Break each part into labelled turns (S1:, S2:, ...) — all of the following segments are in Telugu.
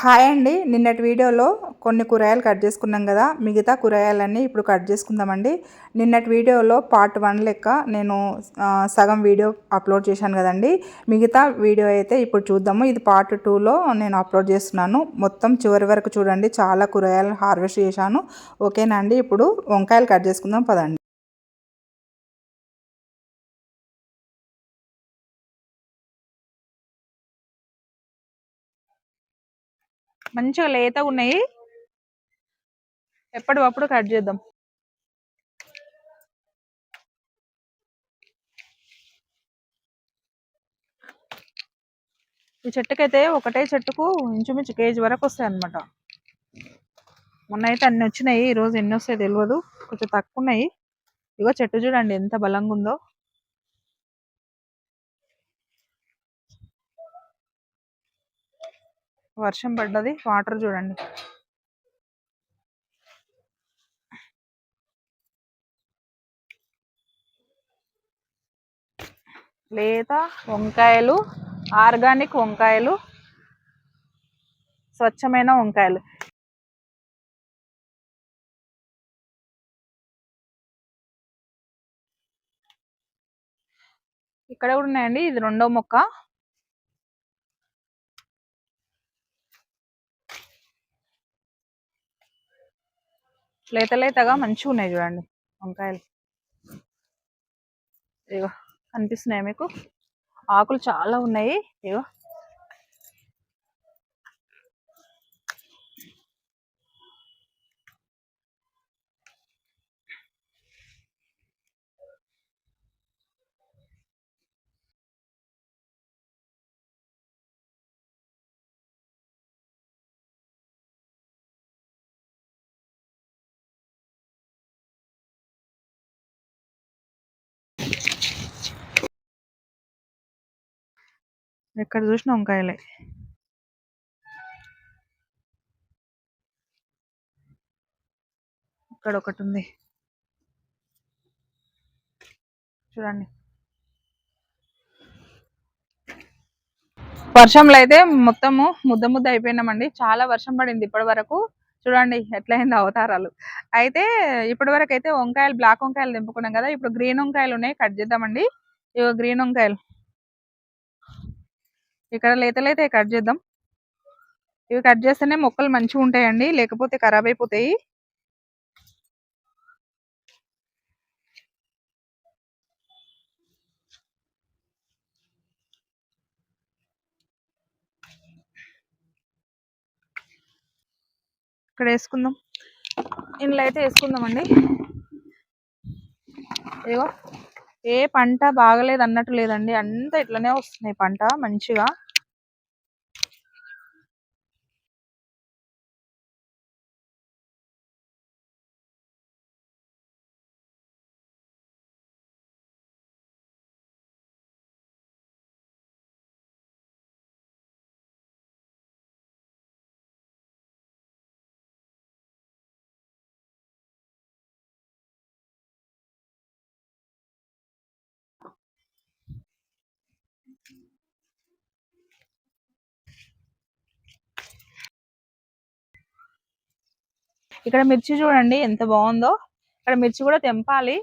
S1: హాయ్ అండి. నిన్నటి వీడియోలో కొన్ని కూరగాయలు కట్ చేసుకున్నాం కదా మిగతా కూరగాయలన్నీ ఇప్పుడు కట్ చేసుకుందామండి. నిన్నటి వీడియోలో పార్ట్ వన్ లెక్క నేను సగం వీడియో అప్లోడ్ చేశాను కదండి. మిగతా వీడియో అయితే ఇప్పుడు చూద్దాము. ఇది పార్ట్ టూలో నేను అప్లోడ్ చేస్తున్నాను. మొత్తం చివరి వరకు చూడండి. చాలా కూరగాయలు హార్వెస్ట్ చేశాను. ఓకేనా అండి? ఇప్పుడు వంకాయలు కట్ చేసుకుందాం. పదండి. మంచిగా లేతగా ఉన్నాయి. ఎప్పటికప్పుడు కట్ చేద్దాం. ఈ చెట్టుకైతే ఒకటే చెట్టుకు ఇంచుమించు కేజీ వరకు వస్తాయి అనమాట మొన్న అయితే అన్ని వచ్చినాయి ఈరోజు ఎన్ని వస్తాయి తెలియదు కొంచెం తక్కువ ఉన్నాయి. ఇగో చెట్టు చూడండి ఎంత బలంగా ఉందో. వర్షం పడ్డది. వాటర్ చూడండి. లేత వంకాయలు ఆర్గానిక్ వంకాయలు స్వచ్ఛమైన వంకాయలు. ఇక్కడ కూడా ఉన్నాయండి. ఇది రెండో మొక్క. లేత లేతగా మంచిగా ఉన్నాయి చూడండి వంకాయలు. ఇగో కనిపిస్తున్నాయి మీకు? ఆకులు చాలా ఉన్నాయి. ఇగో ఎక్కడ చూసిన వంకాయలే. ఇక్కడ ఒకటి ఉంది. చూడండి. వర్షంలో అయితే మొత్తము ముద్ద ముద్ద అయిపోయినామండి. చాలా వర్షం పడింది ఇప్పటి వరకు. చూడండి ఎట్లయింది అవతారాలు. అయితే ఇప్పటి వరకు అయితే వంకాయలు బ్లాక్ వంకాయలు దింపుకున్నాం కదా. ఇప్పుడు గ్రీన్ వంకాయలు ఉన్నాయి. కట్ చేద్దామండి. ఇవి గ్రీన్ వంకాయలు. ఇక్కడ లేతలైతే కట్ చేద్దాం. ఇవి కట్ చేస్తేనే మొక్కలు మంచిగా ఉంటాయండి లేకపోతే ఖరాబ్ అయిపోతాయి. ఇక్కడ వేసుకుందాం. ఇంట్లో అయితే వేసుకుందామండి. ఏవో ఏ పంట బాగలేదు అన్నట్టు లేదండి. అంతా ఇట్లనే వస్తున్నాయి పంట మంచిగా. ఇక్కడ మిర్చి చూడండి ఎంత బాగుందో. ఇక్కడ మిర్చి కూడా తెంపాలి.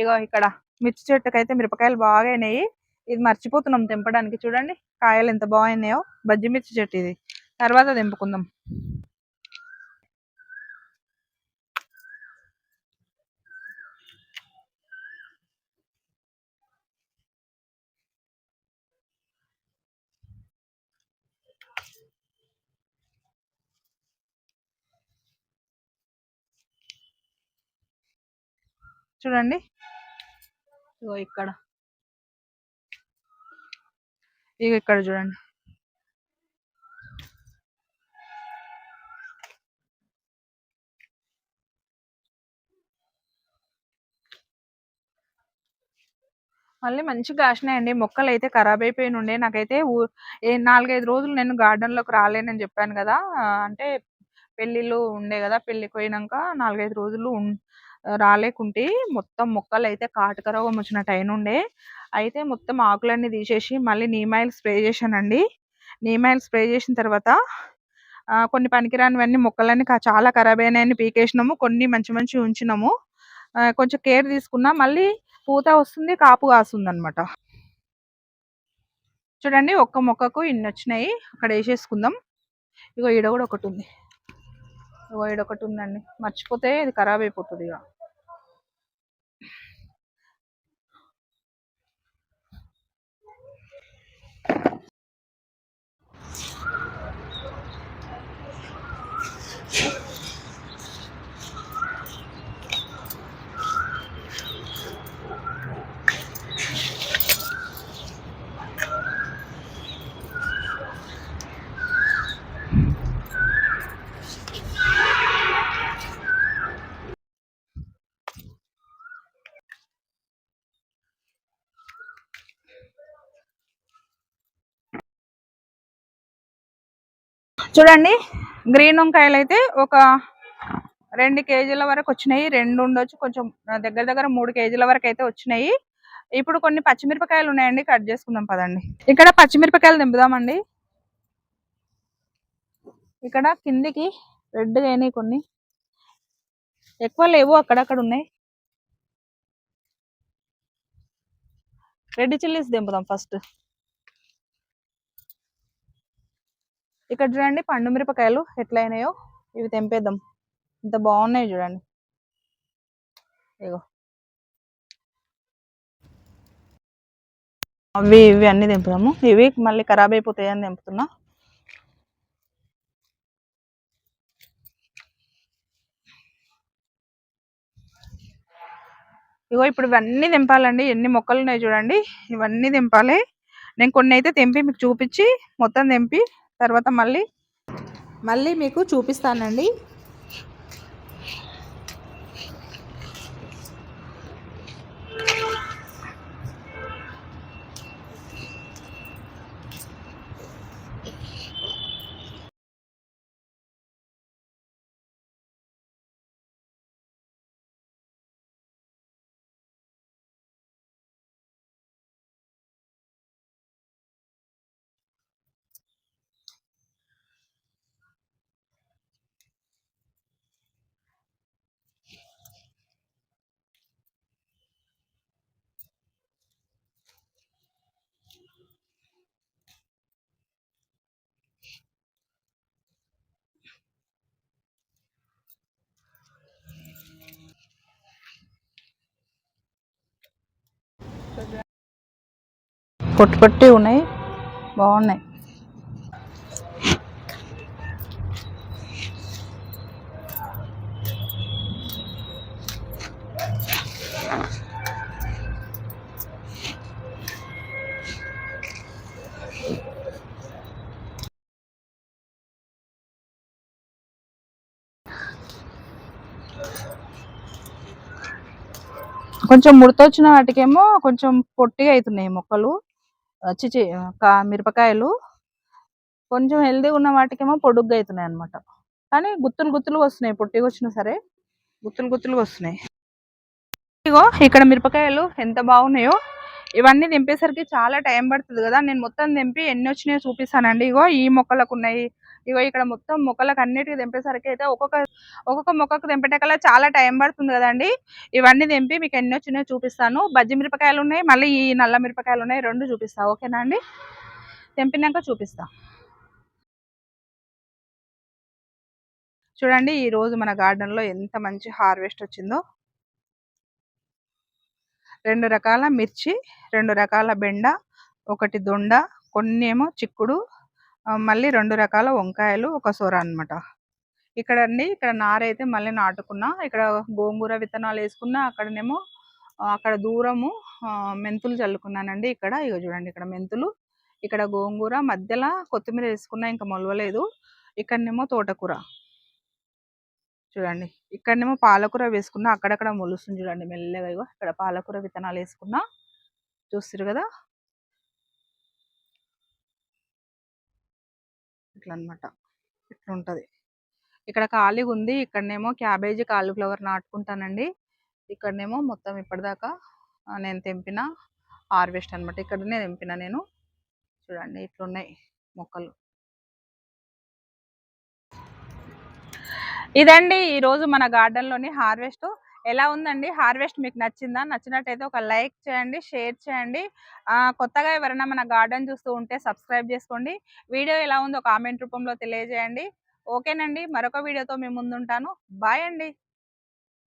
S1: ఇగో ఇక్కడ మిర్చి చెట్టుకైతే మిరపకాయలు బాగా అయినాయి. ఇది మర్చిపోతున్నాం తెంపడానికి. చూడండి కాయలు ఎంత బాగున్నాయో. బజ్జి మిర్చి చెట్టు ఇది. తర్వాత తెంపుకుందాం. చూడండి. ఇగో ఇక్కడ. ఇగో ఇక్కడ చూడండి. మళ్ళీ మంచిగా కాసినాయండి. మొక్కలు అయితే ఖరాబ్ అయిపోయి ఉండే. నాకైతే నాలుగైదు రోజులు నేను గార్డెన్లోకి రాలేనని చెప్పాను కదా. అంటే పెళ్ళిళ్ళు ఉండే కదా. పెళ్ళికి పోయినాక నాలుగైదు రోజులు రాలేకుంటే మొత్తం మొక్కలు అయితే కాటక రోగం వచ్చినట్టు అయినుండే. అయితే మొత్తం ఆకులన్నీ తీసేసి మళ్ళీ నీమ్ ఆయిల్ స్ప్రే చేశానండి. నీమ్ ఆయిల్ స్ప్రే చేసిన తర్వాత కొన్ని పనికిరానివన్నీ మొక్కలన్నీ చాలా ఖరాబ్ అయినాయని పీకేసినాము. కొన్ని మంచి మంచి ఉంచినాము. కొంచెం కేర్ తీసుకున్నా మళ్ళీ పూత వస్తుంది కాపు కాస్తుంది అనమాట చూడండి ఒక్క మొక్కకు ఇన్ని వచ్చినాయి అక్కడ వేసేసుకుందాం. ఇగో ఈడ కూడా ఒకటి ఉంది ఇగో ఒకటి ఉందండి. మర్చిపోతే ఇది ఖరాబ్ అయిపోతుంది ఇక చూడండి గ్రీన్ వంకాయలు అయితే ఒక రెండు కేజీల వరకు వచ్చినాయి. రెండు ఉండొచ్చు కొంచెం దగ్గర దగ్గర మూడు కేజీల వరకు అయితే వచ్చినాయి. ఇప్పుడు కొన్ని పచ్చిమిరపకాయలు ఉన్నాయండి కట్ చేసుకుందాం పదండి. ఇక్కడ పచ్చిమిరపకాయలు దింపుదామండి. ఇక్కడ కిందికి రెడ్గా అయినాయి కొన్ని. ఎక్కువ లేవు అక్కడక్కడ ఉన్నాయి. రెడ్ చిల్లీస్ దింపుదాం ఫస్ట్. ఇక్కడ చూడండి పండు మిరపకాయలు ఎట్లయినాయో? ఇవి తెంపేద్దాం. ఇంత బాగున్నాయి చూడండి. ఇగో. అవి ఇవి అన్నీ తెంపుదాము. ఇవి మళ్ళీ ఖరాబ్ అయిపోతాయి అని తెంపుతున్నా. ఇగో ఇప్పుడు ఇవన్నీ తెంపాలండి. ఎన్ని మొక్కలు ఉన్నాయి చూడండి. ఇవన్నీ తెంపాలి. నేను కొన్ని అయితే తెంపి మీకు చూపించి మొత్తం తెంపి తర్వాత మళ్ళీ? మళ్ళీ మీకు చూపిస్తానండి. పొట్టు పొట్టి ఉన్నాయి. బాగున్నాయి. కొంచెం ముడతొచ్చిన వాటికేమో కొంచెం పొట్టిగా అవుతున్నాయి మొక్కలు. చిచి కా మిరపకాయలు కొంచెం హెల్దీ ఉన్న వాటికేమో పొడుగ్గా అవుతున్నాయి అన్నమాట కానీ గుత్తులు గుత్తులు వస్తున్నాయి పొట్టిగా వచ్చినా సరే. గుత్తులు గుత్తులుగా వస్తున్నాయి. ఇగో ఇక్కడ మిరపకాయలు ఎంత బాగున్నాయో ఇవన్నీ దింపేసరికి చాలా టైం పడుతుంది కదా. నేను మొత్తం దింపి ఎన్ని వచ్చినాయో చూపిస్తానండి. ఇగో ఈ మొక్కలకు ఉన్నాయి ఇగో ఇక్కడ మొత్తం మొక్కలకు అన్నిటికీ దింపేసరికి అయితే ఒక్కొక్క ఒక్కొక్క మొక్కకు దింపేటకల్లా చాలా టైం పడుతుంది కదండి. ఇవన్నీ దింపి మీకు ఎన్ని వచ్చినాయో చూపిస్తాను. బజ్జి మిరపకాయలు ఉన్నాయి మళ్ళీ ఈ నల్ల మిరపకాయలు ఉన్నాయి రెండు చూపిస్తా. ఓకేనా అండి? తెంపినాక చూపిస్తా. చూడండి ఈ రోజు మన గార్డెన్లో ఎంత మంచి హార్వెస్ట్ వచ్చిందో. రెండు రకాల మిర్చి రెండు రకాల బెండ ఒకటి దొండ కొన్ని ఏమో చిక్కుడు మళ్ళీ రెండు రకాల వంకాయలు ఒక సొర అన్నమాట. ఇక్కడ అండి ఇక్కడ నారైతే మళ్ళీ నాటుకున్నా ఇక్కడ గోంగూర విత్తనాలు వేసుకున్నా అక్కడనేమో అక్కడ దూరము మెంతులు చల్లుకున్నానండి ఇక్కడ. ఇక చూడండి ఇక్కడ మెంతులు ఇక్కడ గోంగూర మధ్యలో కొత్తిమీర వేసుకున్నా ఇంకా మొలవలేదు. ఇక్కడనేమో తోటకూర. చూడండి. ఇక్కడనేమో పాలకూర వేసుకున్నా అక్కడక్కడ మొలుస్తుంది చూడండి మెల్లగా ఇగో. ఇక్కడ పాలకూర విత్తనాలు వేసుకున్నా చూస్తారు కదా? ఇట్లా అన్నమాట ఇట్లా ఉంటుంది ఇక్కడ ఖాళీగా ఉంది ఇక్కడనేమో క్యాబేజీ కాలీఫ్లవర్ నాటుకుంటానండి. ఇక్కడనేమో మొత్తం ఇప్పటిదాకా నేను తెంపిన హార్వెస్ట్ అన్నమాట. ఇక్కడనే తెంపిన నేను. చూడండి ఇట్లున్నాయి మొక్కలు. ఇదండి ఈరోజు మన గార్డెన్లోని హార్వెస్ట్ ఎలా ఉందండి? హార్వెస్ట్ మీకు నచ్చిందా? నచ్చినట్టయితే ఒక లైక్ చేయండి షేర్ చేయండి. కొత్తగా ఎవరైనా మన గార్డెన్ చూస్తూ ఉంటే సబ్స్క్రైబ్ చేసుకోండి. వీడియో ఎలా ఉందో కామెంట్ రూపంలో తెలియజేయండి. ఓకేనండి మరొక వీడియోతో మేము ముందుంటాను. బాయ్ అండి.